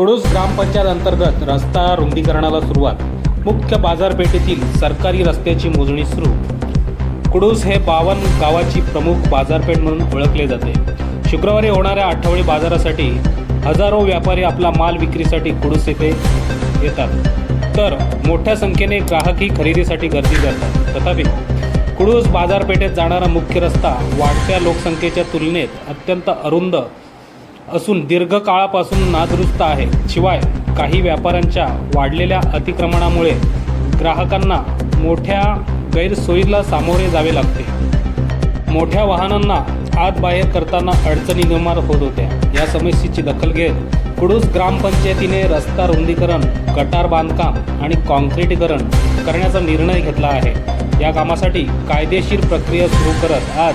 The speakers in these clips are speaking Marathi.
कुडूस ग्रामपंचायत अंतर्गत रस्ता रुंदीकरणाला सुरुवात. मुख्य बाजारपेठेतील सरकारी रस्त्याची मोजणी सुरू. कुडूस हे बावन गावाची प्रमुख बाजारपेठ म्हणून ओळखले जाते. शुक्रवारी होणाऱ्या आठवडी बाजारासाठी हजारो व्यापारी आपला माल विक्रीसाठी कुडूस येथे येतात. तर मोठ्या संख्येने ग्राहकही खरेदीसाठी गर्दी करतात. तथापि कुडूस बाजारपेठेत जाणारा मुख्य रस्ता वाढत्या लोकसंख्येच्या तुलनेत अत्यंत अरुंद असून दीर्घकाळापासून नादुरुस्त आहे. शिवाय काही व्यापाऱ्यांच्या वाढलेल्या अतिक्रमणामुळे ग्राहकांना मोठ्या गैरसोयीला सामोरे जावे लागते. मोठ्या वाहनांना आत बाहेर करताना अडचणी निर्माण होत होत्या. या समस्येची दखल घेत कुडूस ग्रामपंचायतीने रस्ता रुंदीकरण गटार बांधकाम आणि काँक्रीटीकरण करण्याचा निर्णय घेतला आहे. या कामासाठी कायदेशीर प्रक्रिया सुरू करत आज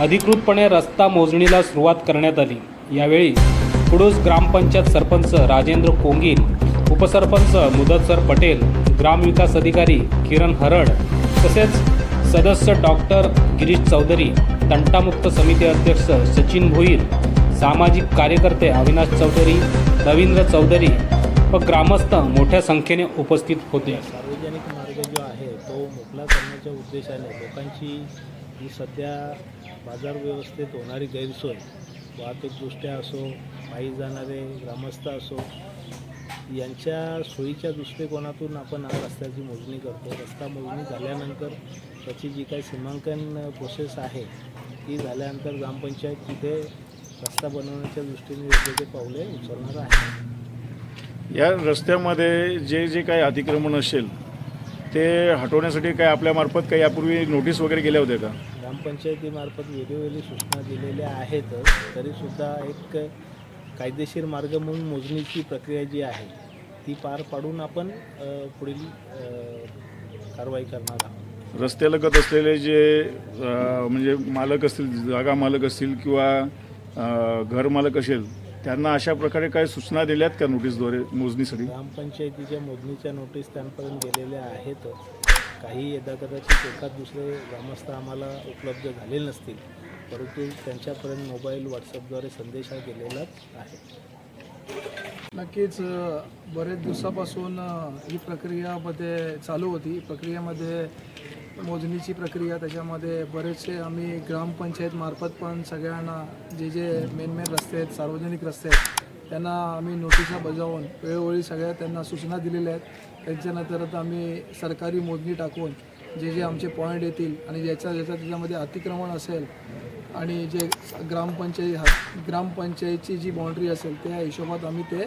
अधिकृतपणे रस्ता मोजणीला सुरुवात करण्यात आली. यावेळी कुडूस ग्रामपंचायत सरपंच राजेंद्र कोंगील उपसरपंच मुदतसर पटेल ग्रामविकास अधिकारी किरण हरड तसेच सदस्य डॉक्टर गिरीश चौधरी तंटामुक्त समिती अध्यक्ष सचिन भोईर सामाजिक कार्यकर्ते अविनाश चौधरी रवींद्र चौधरी व ग्रामस्थ मोठ्या संख्येने उपस्थित होते. सार्वजनिक मार्ग जो आहे तो मोकळा करण्याच्या उद्देशाने लोकांची जी सध्या बाजार व्यवस्थेत होणारी गैरसोय वाहतूकदृष्ट्या असो पायी जाणारे ग्रामस्थ असो यांच्या सोयीच्या दृष्टिकोनातून आपण हा रस्त्याची मोजणी करतो. रस्ता मोजणी झाल्यानंतर त्याची जी काही सीमांकन प्रोसेस आहे ती झाल्यानंतर ग्रामपंचायत तिथे रस्ता बनवण्याच्या दृष्टीने योग्य ते पावले उचलणार आहे. या रस्त्यामध्ये जे जे काही अतिक्रमण असेल ते हटवण्यासाठी काय आपल्यामार्फत काही यापूर्वी नोटीस वगैरे गेल्या होत्या का? ग्रामपंचायतीमार्फत वेगवेगळी सूचना दिलेल्या आहेतच तरीसुद्धा एक कायदेशीर मार्ग म्हणून मोजणीची प्रक्रिया जी आहे ती पार पाडून आपण पुढील कारवाई करणार आहोत. रस्त्यालगत असलेले जे म्हणजे मालक असतील जागा मालक असतील किंवा घर मालक असेल त्यांना अशा प्रकारे काही सूचना दिल्यात का नोटीसद्वारे मोजणीसाठी? ग्रामपंचायतीच्या मोजणीच्या नोटीस त्यांपर्यंत गेलेल्या आहेतच. काही यदा कदाचित एखाद दुसरे ग्रामस्थ आम्हाला उपलब्ध झालेले नसतील परंतु त्यांच्यापर्यंत मोबाईल व्हॉट्सअपद्वारे संदेश हा गेलेलाच आहे. नक्कीच बरेच दिवसापासून ही प्रक्रियामध्ये चालू होती. प्रक्रियेमध्ये मोजणीची प्रक्रिया त्याच्यामध्ये बरेचसे आम्ही ग्रामपंचायतमार्फत पण सगळ्यांना जे जे मेन मेन रस्ते आहेत सार्वजनिक रस्ते आहेत त्यांना आम्ही नोटिसा बजावून वेळोवेळी सगळ्या त्यांना सूचना दिलेल्या आहेत. त्यांच्यानंतर आता आम्ही सरकारी मोजणी टाकून जे जे आमचे पॉईंट येतील आणि ज्याच्या ज्याच्या त्याच्यामध्ये अतिक्रमण असेल आणि जे ग्रामपंचायत हा- ग्रामपंचायतची जी बाउंड्री असेल त्या हिशोबात आम्ही ते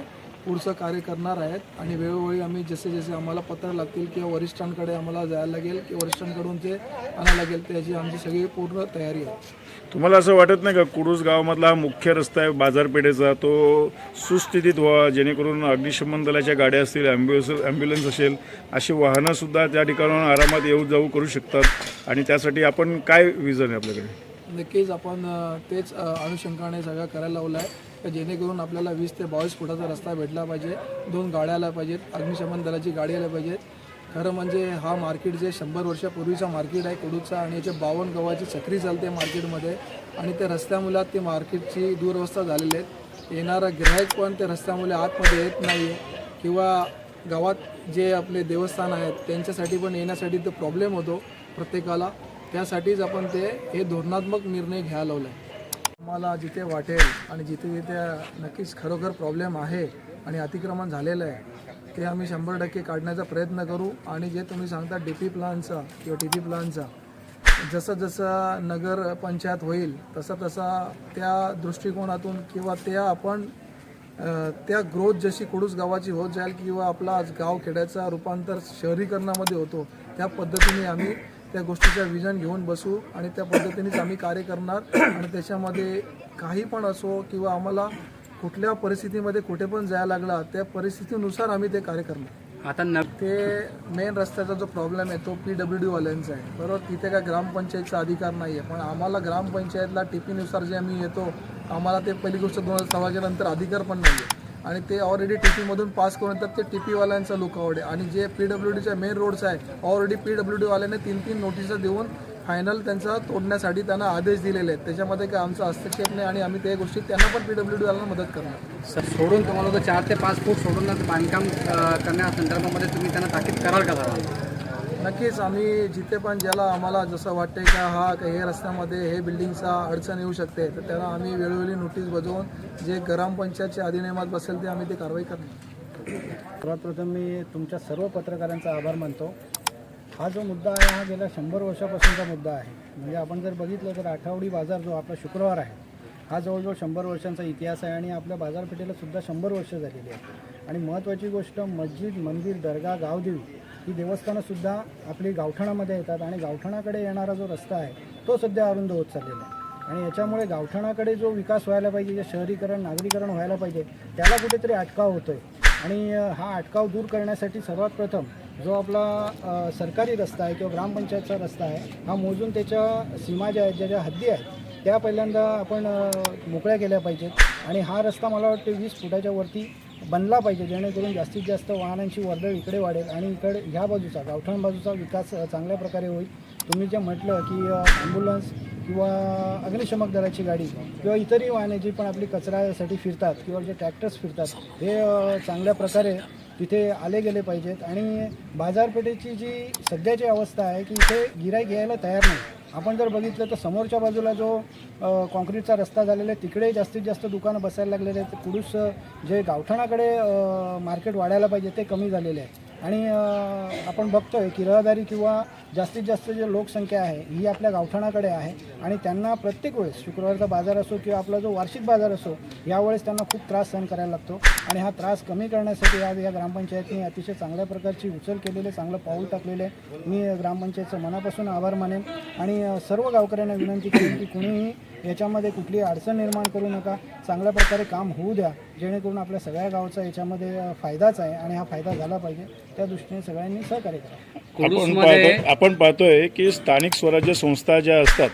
पुढचं कार्य करणार आहेत आणि वेळोवेळी आम्ही जसे जसे आम्हाला पत्र लागतील किंवा वरिष्ठांकडे आम्हाला जायला लागेल किंवा वरिष्ठांकडून ते आणायला लागेल त्याची आमची सगळी पूर्ण तयारी आहे. तुम्हाला असं वाटत नाही का कुडूस गावामधला हा मुख्य रस्ता आहे बाजारपेठेचा? तो सुस्थितीत व्हावा जेणेकरून अग्निशमन दलाच्या गाड्या असतील ॲम्ब्युलन्स ॲम्ब्युलन्स असेल अशी वाहनंसुद्धा त्या ठिकाणाहून आरामात येऊ जाऊ करू शकतात. आणि त्यासाठी आपण काय विजन आहे आपल्याकडे? नक्कीच आपण तेच अनुषंगाने सगळं करायला लावलं आहे. तर जेणेकरून आपल्याला वीस ते बावीस फुटाचा रस्ता भेटला पाहिजे. दोन गाड्या आल्या पाहिजेत. अग्निशमन दलाची गाडी आल्या पाहिजेत. खरं म्हणजे हा मार्केट जे शंभर वर्षापूर्वीचा मार्केट आहे कुडूचा आणि याचे बावन्न गव्हाची चक्री चालते मार्केटमध्ये आणि त्या रस्त्यामुळे ते मार्केटची दुरवस्था झालेली आहेत येणारा ग्राहक पण त्या रस्त्यामुळे आतमध्ये येत नाही किंवा गावात जे आपले देवस्थान आहेत त्यांच्यासाठी पण येण्यासाठी तो प्रॉब्लेम होतो प्रत्येकाला. त्यासाठीच आपण ते हे धोरणात्मक निर्णय घ्यायला लावला आहे तुम्हाला जिथे वाटेल आणि जिथे जिथे नक्कीच खरोखर प्रॉब्लेम आहे आणि अतिक्रमण झालेलं आहे ते आम्ही शंभर टक्के काढण्याचा प्रयत्न करू. आणि जे तुम्ही सांगता डी पी प्लानचा किंवा टी पी प्लानचा जसं जसं नगर पंचायत होईल तसं तसा त्या दृष्टिकोनातून किंवा त्या आपण त्या ग्रोथ जशी कुडूस गावाची होत जाईल किंवा आपला आज गाव खेड्याचा रूपांतर शहरीकरणामध्ये होतो त्या पद्धतीने आम्ही त्या गोष्टीचा विजन घेऊन बसू आणि त्या पद्धतीनेच आम्ही कार्य करणार. आणि त्याच्यामध्ये काही पण असो किंवा आम्हाला कुठल्या परिस्थितीमध्ये कुठे पण जायला लागला त्या परिस्थितीनुसार आम्ही ते कार्य करणार. आता न ते मेन रस्त्याचा जो प्रॉब्लेम आहे तो पी डब्ल्यू डी वाल्यांचा आहे. बरोबर? तिथे काय ग्रामपंचायतचा अधिकार नाही आहे पण आम्हाला ग्रामपंचायतला टीपीनुसार जे आम्ही येतो आम्हाला ते पहिली गोष्ट दोन हजार सव्वाच्या नंतर अधिकार पण नाही आहे आणि ते ऑलरेडी टी पीमधून पास करून येतात. ते टी पीवाल्यांचा लुक आहे आणि जे पी डब्ल्यू डीच्या मेन रोड्स आहे ऑलरेडी पी डब्ल्यू डीवाल्याने तीन तीन नोटिसा देऊन फायनल त्यांचा तोडण्यासाठी त्यांना आदेश दिलेले आहेत. त्याच्यामध्ये काय आमचा हस्तक्षेप नाही आणि आम्ही त्या गोष्टी त्यांना पण पी डब्ल्यू डीवाल्यांना मदत करणार सर सोडून तुम्हाला चार ते पाच फूट सोडून बांधकाम अ, करण्या संदर्भामध्ये तुम्ही त्यांना ताकीद कराल का नक्कीच आम्ही जिथे पण ज्याला आम्हाला जसं वाटते का हा हे रस्त्यामध्ये हे बिल्डिंगचा अडचण येऊ शकते तर त्याला आम्ही वेळोवेळी नोटीस बजावून जे ग्रामपंचायतच्या अधिनियमात बसेल ते आम्ही ते कारवाई करणार. सर्वात प्रथम मी तुमच्या सर्व पत्रकारांचा आभार मानतो. हा जो मुद्दा आहे हा गेल्या शंभर वर्षापासूनचा मुद्दा आहे. म्हणजे आपण जर बघितलं तर आठवडी बाजार जो आपला शुक्रवार आहे हा जवळजवळ शंभर वर्षांचा इतिहास आहे आणि आपल्या बाजारपेठेला सुद्धा शंभर वर्ष झालेली आहे. आणि महत्त्वाची गोष्ट मस्जिद मंदिर दर्गा गावदेवी ही देवस्थानंसुद्धा आपली गावठाणामध्ये येतात आणि गावठाणाकडे येणारा जो रस्ता आहे तो सध्या अरुंद होत चाललेला आहे. आणि याच्यामुळे गावठाणाकडे जो विकास व्हायला पाहिजे जे शहरीकरण नागरीकरण व्हायला पाहिजे त्याला कुठेतरी अटकाव होतो आहे आणि हा अटकाव दूर करण्यासाठी सर्वात प्रथम जो आपला सरकारी रस्ता आहे किंवा ग्रामपंचायतचा रस्ता आहे हा मोजून त्याच्या सीमा ज्या आहेत ज्या ज्या हद्दी आहेत त्या पहिल्यांदा आपण मोकळ्या केल्या पाहिजेत. आणि हा रस्ता मला वाटते वीस फुटाच्या वरती बनला पाहिजे जेणेकरून जास्तीत जास्त वाहनांची वर्दळ इकडे वाढेल आणि इकडे ह्या बाजूचा गावठाण बाजूचा विकास चांगल्या प्रकारे होईल. तुम्ही जे म्हटलं की ॲम्ब्युलन्स किंवा अग्निशमक दलाची गाडी किंवा इतरही वाहने जी पण आपली कचऱ्यासाठी फिरतात किंवा जे ट्रॅक्टर्स फिरतात हे चांगल्या प्रकारे तिथे आले गेले पाहिजेत. आणि बाजारपेठेची जी सध्याची अवस्था आहे की इथे गिराईक यायला तयार नाही. आपण जर बघितलं तर समोरच्या बाजूला जो काँक्रीटचा कॉन्क्रीटचा रस्ता झालेला आहे तिकडे जास्तीत जास्त दुकानं बसायला लागलेले आहेत. पुरुष जे गावठाणाकडे मार्केट वाढायला पाहिजे ते कमी झालेले आहे आणि आपण बघतोय की रहदारी किंवा जास्तीत जास्त जे लोकसंख्या आहे ही आपल्या गावठाणाकडे आहे आणि त्यांना प्रत्येक वेळेस शुक्रवारचा बाजार असो किंवा आपला जो वार्षिक बाजार असो यावेळेस त्यांना खूप त्रास सहन करायला लागतो आणि हा त्रास कमी करण्यासाठी आज या ग्रामपंचायतने अतिशय चांगल्या प्रकारची उचल केलेले चांगलं पाऊल टाकलेलं आहे. मी ग्रामपंचायतचं मनापासून आभार मानेन आणि सर्व गावकऱ्यांना विनंती केली की कुणीही याच्यामध्ये कुठली अडचण निर्माण करू नका. चांगल्या प्रकारे काम होऊ द्या. जेणेकरून आपल्या सगळ्या गावचा याच्यामध्ये फायदाच आहे आणि हा फायदा झाला पाहिजे. त्या दृष्टीने सगळ्यांनी सहकार्य करा आपण कुडूसमध्ये पाहतो आपण पाहतोय की स्थानिक स्वराज्य संस्था ज्या असतात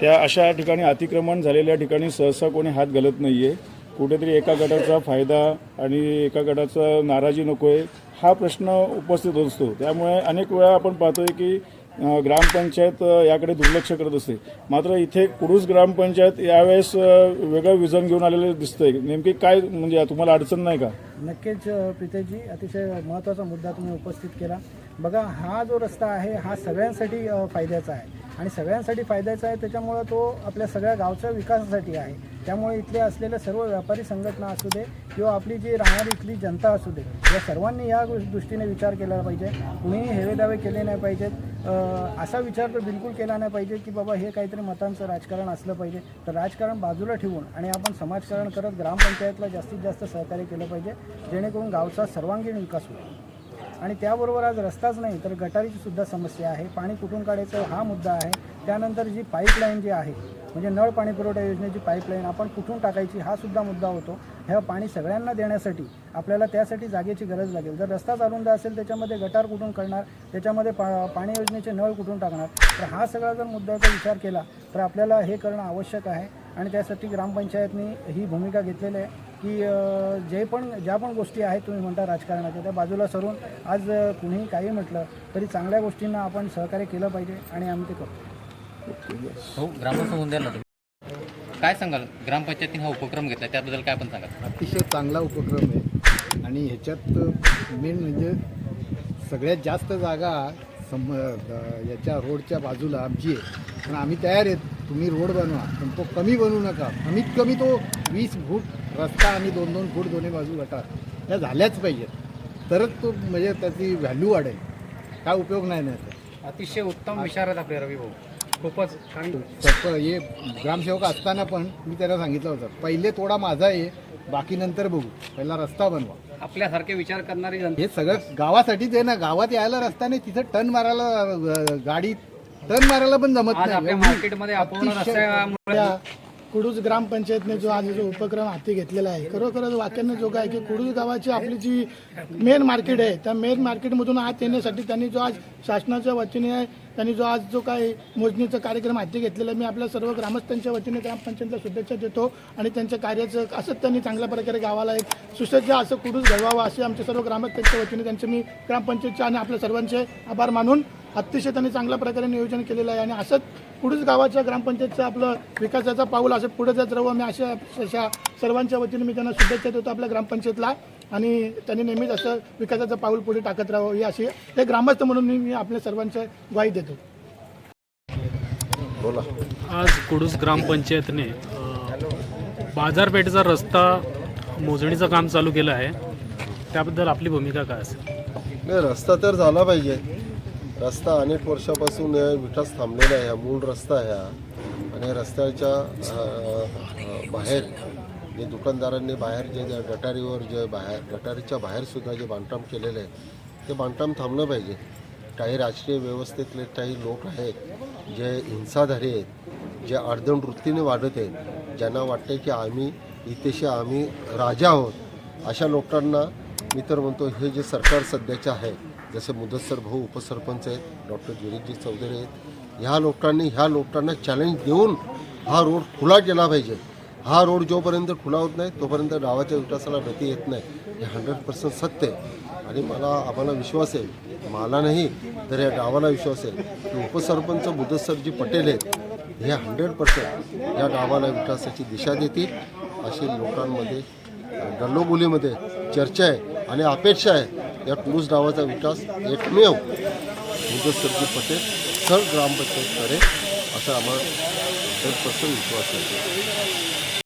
त्या अशा ठिकाणी अतिक्रमण झालेल्या ठिकाणी सहसा कोणी हात घालत नाहीये. कुठेतरी एका गटाचा फायदा आणि एका गटाचा नाराजी नकोय हा प्रश्न उपस्थित होत असतो. त्यामुळे अनेक वेळा आपण पाहतोय की ग्रामपंचायत याकडे दुर्लक्ष करत असते. मात्र इथे कुडूस ग्रामपंचायत यावेळेस वेगळं विजन घेऊन आलेलं दिसतंय. नेमकी काय म्हणजे तुम्हाला अडचण नाही का? नक्कीच अ, अतिशय महत्त्वाचा मुद्दा तुम्ही उपस्थित केला. बघा हा जो रस्ता आहे हा सगळ्यांसाठी फायद्याचा आहे. आणि सगळ्यांसाठी फायद्याचा आहे त्याच्यामुळं तो आपल्या सगळ्या गावच्या विकासासाठी आहे. त्यामुळे इथले असलेल्या सर्व व्यापारी संघटना असू दे किंवा आपली जी राहणारी इथली जनता असू दे या सर्वांनी या दृष्टीने विचार केला पाहिजे. कुणीही हेवेदावे केले नाही पाहिजेत. असा विचार तर बिलकुल केला नाही पाहिजे की बाबा हे काहीतरी मतांचं राजकारण असलं पाहिजे. तर राजकारण बाजूला ठेवून आणि आपण समाजकारण करत ग्रामपंचायतला जास्तीत जास्त सहकार्य केलं पाहिजे जेणेकरून गावचा सर्वांगीण विकास होईल. आणि त्याबरोबर आज रस्ताच नाही तर गटारीची सुद्धा समस्या आहे. पाणी कुठून काढायचं हा मुद्दा आहे. त्यानंतर जी पाईपलाईन जी आहे म्हणजे नळ पाणी पुरवठा योजनेची पाईपलाईन आपण कुठून टाकायची हा सुद्धा मुद्दा होतो. ह्या पाणी सगळ्यांना देण्यासाठी आपल्याला त्यासाठी जागेची गरज लागेल. जर रस्ताच अरुंद असेल त्याच्यामध्ये गटार कुठून करणार त्याच्यामध्ये पा पाणी योजनेचे नळ कुठून टाकणार तर हा सगळा जर मुद्द्याचा विचार केला तर आपल्याला हे करणं आवश्यक आहे. आणि त्यासाठी ग्रामपंचायतनी ही भूमिका घेतलेली आहे की जे पण ज्या पण गोष्टी आहेत तुम्ही म्हणता राजकारणाच्या त्या बाजूला सरून आज कुणीही काही म्हटलं तरी चांगल्या गोष्टींना आपण सहकार्य केलं पाहिजे आणि आम्ही ते करतो. हो ग्रामस्थ होऊन द्याल ना तुम्ही. काय सांगाल? ग्रामपंचायतीने हा उपक्रम घेतला त्याबद्दल काय पण सांगाल? अतिशय चांगला उपक्रम आहे. आणि ह्याच्यात मेन म्हणजे सगळ्यात जास्त जागा सम याच्या रोडच्या बाजूला आमची आहे. पण आम्ही तयार आहेत. तुम्ही रोड बनवा पण तो कमी बनवू नका. कमीत कमी तो वीस फूट रस्ता आणि दोन दोन फूट दोन्ही बाजू गटार. त्या झाल्याच पाहिजेत. तरच तो म्हणजे त्याची व्हॅल्यू वाढेल. काय उपयोग नाही ना त्याचा. अतिशय उत्तम विचार आहेत आपले रवी भाऊ. खूपच कारण सप- हे ग्रामसेवक असताना पण मी त्याला सांगितलं होतं पहिले तोडा माझा आहे बाकी नंतर बघू. पहिला रस्ता बनवा. आपल्यासारखे विचार करणारी हे सगळं गावासाठीच आहे ना गावात यायला रस्ता नाही तिथं टर्न मारायला अ, गाडी टर्न मारायला पण जमत आज नाही. आपल्या एवढी मार्केटमध्ये अपूर्ण अतिशय- रस्त्यामुळे त्या कुडूस ग्रामपंचायतने जो आज जो उपक्रम हाती घेतलेला आहे खरोखरच वाक्याने जो आहे की कुडूस गावाची आपली जी मेन मार्केट आहे त्या मेन मार्केटमधून आत येण्यासाठी त्यांनी जो आज शासनाच्या वतीने त्यांनी जो आज जो काय मोजणीचा कार्यक्रम हाती घेतलेला आहे. मी आपल्या सर्व ग्रामस्थांच्या वतीने ग्रामपंचायतला शुभेच्छा देतो आणि त्यांच्या कार्याचं असंच त्यांनी चांगल्या प्रकारे गावाला एक सुसज्ज असं कुडूस घडवावं असे आमच्या सर्व ग्रामस्थांच्या वतीने त्यांचे मी ग्रामपंचायतचे आणि आपल्या सर्वांचे आभार मानून अतिशय त्यांनी चांगल्या प्रकारे नियोजन केलेलं आहे. आणि असंच पुढेच गावाच्या ग्रामपंचायतचं आपलं विकासाचा पाऊल असं पुढे जात राहू. आम्ही अशा अशा सर्वांच्या वतीने मी त्यांना शुभेच्छा देतो आपल्या ग्रामपंचायतला. आणि त्यांनी नेहमीच असं विकासाचं पाऊल पुढे टाकत राहावं ही अशी हे ग्रामस्थ म्हणून मी मी आपल्या सर्वांच्या ग्वाही देतो. आज कुडूस ग्रामपंचायतने बाजारपेठेचा रस्ता मोजणीचं काम चालू केलं आहे. त्याबद्दल आपली भूमिका काय असेल? नाही रस्ता तर झाला पाहिजे. रस्ता अनेक वर्षापासून या विकास थांबलेला आहे. हा मूळ रस्ता आहे हा. आणि रस्त्याच्या बाहेर जे दुकानदारांनी बाहेर जे गटारीवर जे बाहेर गटारीच्या बाहेरसुद्धा जे बांधकाम केलेलं आहे ते बांधकाम थांबलं पाहिजे. काही राजकीय व्यवस्थेतले काही लोक आहेत जे हिंसाधारी आहेत जे अर्धण वृत्तीने वाढत आहेत ज्यांना वाटते की आम्ही इथेशी आम्ही राजा आहोत अशा लोकांना मी तर म्हणतो हे जे सरकार सध्याचे आहे जसे मुदस्सर भाऊ उपसरपंच आहेत डॉक्टर गिरीशजी चौधरी आहेत ह्या लोकांनी ह्या लोकांना चॅलेंज देऊन हा रोड खुला केला पाहिजे. हा रोड जोपर्यंत खुला होत नाही तोपर्यंत गावाच्या विकासाला गती येत नाही. हे हंड्रेड पर्सेंट सत्य आहे. आणि मला आम्हाला विश्वास आहे मला नाही तर या गावाला विश्वास आहे. की उपसरपंच मुदस्सरजी पटेल आहेत हे हंड्रेड पर्सेंट या गावाला विकासाची दिशा देतील. अशी लोकांमध्ये गल्लोबोलीमध्ये चर्चा आहे आणि अपेक्षा आहे. या कुरुस गावाचा विकास एकमेव मुदस्सरजी पटेल सर ग्रामपंचायत करेल असा आम्हाला हंड्रेड पर्सेंट विश्वास आहे.